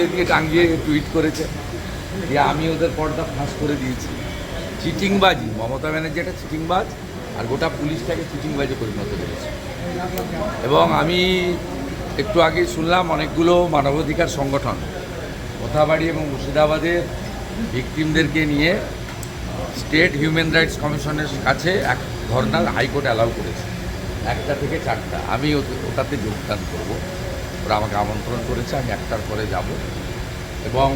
বসিয়ে দিয়ে টাঙ্গিয়ে টুইট করেছে দিয়ে আমি ওদের পর্দা ফাঁস করে দিয়েছি। চিটিংবাজি, মমতা ব্যানার্জি একটা চিটিংবাজ আর গোটা পুলিশটাকে চিটিংবাজে পরিণত করেছে। এবং আমি একটু আগে শুনলাম অনেকগুলো মানবাধিকার সংগঠন, কোথাবাড়ি এবং মুর্শিদাবাদের ভিকটিমদেরকে নিয়ে স্টেট হিউম্যান রাইটস কমিশনের কাছে এক ধর্না হাইকোর্ট অ্যালাউ করেছে, একটা থেকে চারটা। আমি ওটাতে যোগদান করব। ওরা আমাকে আমন্ত্রণ করেছে, আমি একটার পরে যাব। এবং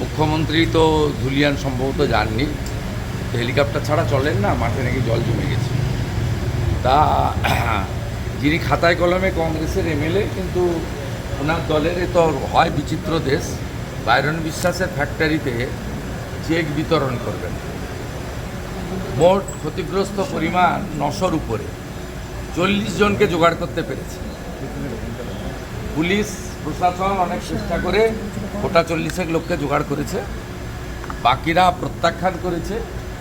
মুখ্যমন্ত্রী তো ধুলিয়ান সম্ভবত যাননি হেলিকপ্টার ছাড়া চলেন না, মাঠে নাকি জল জমে গেছে। তা যিনি খাতায় কলমে কংগ্রেসের এমএলএ, কিন্তু ওনার দলের তো হয় বিচিত্র দেশ, বাইরন বিশ্বাসের ফ্যাক্টরিতে চেক বিতরণ করবেন। মোট ক্ষতিগ্রস্ত পরিমাণ নশোর উপরে, চল্লিশ জনকে জোগাড় করতে পেরেছে। পুলিশ প্রশাসন অনেক চেষ্টা করে গোটা চল্লিশেক লোককে জোগাড় করেছে। বাকিরা প্রত্যাখ্যান করেছে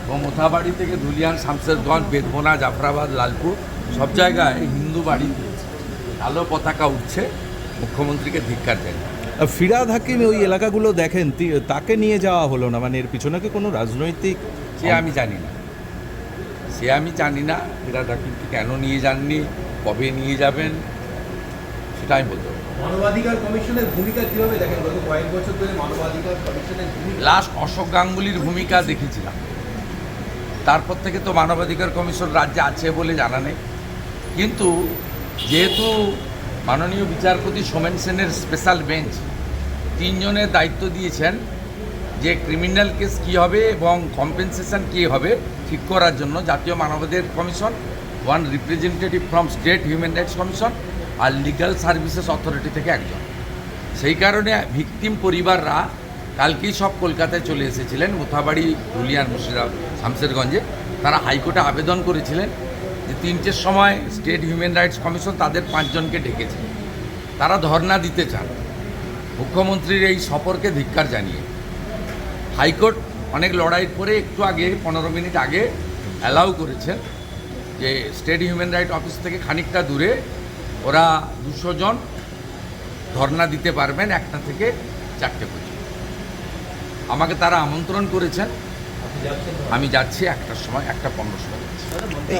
এবং মোথাবাড়ি থেকে ধুলিয়ান শামশেরগঞ্জ বেদবোনা জাফরাবাদ লালপুর সব জায়গায় হিন্দু বাড়ি দিয়েছে। কালো পতাকা উঠছে মুখ্যমন্ত্রীকে ধিক্কার দেন ফিরাদ হাকিম ওই এলাকাগুলো দেখেন তাকে নিয়ে যাওয়া হলো না মানে এর পিছনে কি কোনো রাজনৈতিক সে আমি জানি না। সে আমি জানি না ফিরাদ হাকিমকে কেন নিয়ে যাননি কবে নিয়ে যাবেন সেটা আমি বলতে। মানবাধিকার কমিশনের ভূমিকা কীভাবে দেখেন? গত কয়েক বছর ধরে মানবাধিকার কমিশনের ভূমিকা লাস্ট অশোক গাঙ্গুলির ভূমিকা দেখেছিলাম। তারপর থেকে তো মানবাধিকার কমিশন রাজ্যে আছে বলে জানা নেই। কিন্তু যেহেতু মাননীয় বিচারপতি সোমেন সেনের স্পেশাল বেঞ্চ তিনজনের দায়িত্ব দিয়েছেন যে ক্রিমিনাল কেস কী হবে এবং কম্পেনসেশন কী হবে ঠিক করার জন্য জাতীয় মানবাধিকার commission one representative from state human rights commission R legal services authority থেকে একজন। সেই কারণে ভিকটিম পরিবাররা কালকেই সব কলকাতায় চলে এসেছিলেন, মুথাবাড়ি ধুলিয়ান মুর্শিদাবাদ, শামশেরগঞ্জে। তারা হাইকোর্টে আবেদন করেছিলেন যে তিনটের সময় স্টেট হিউম্যান রাইটস কমিশন তাদের পাঁচজনকে ডেকেছে। তারা ধর্ণা দিতে চান। মুখ্যমন্ত্রীর এই সফরকে ধিক্কার জানিয়ে। হাইকোর্ট অনেক লড়াই করে একটু আগে, পনেরো মিনিট আগে অ্যালাউ করেছেন যে স্টেট হিউম্যান রাইট অফিস থেকে খানিকটা দূরে ওরা দুশো জন ধর্না দিতে পারবেন একটা থেকে চারটে পর্যন্ত। আমাকে তারা আমন্ত্রণ করেছেন। আমি যাচ্ছি একটার সময়, একটা পনেরো সময় যাচ্ছি। এই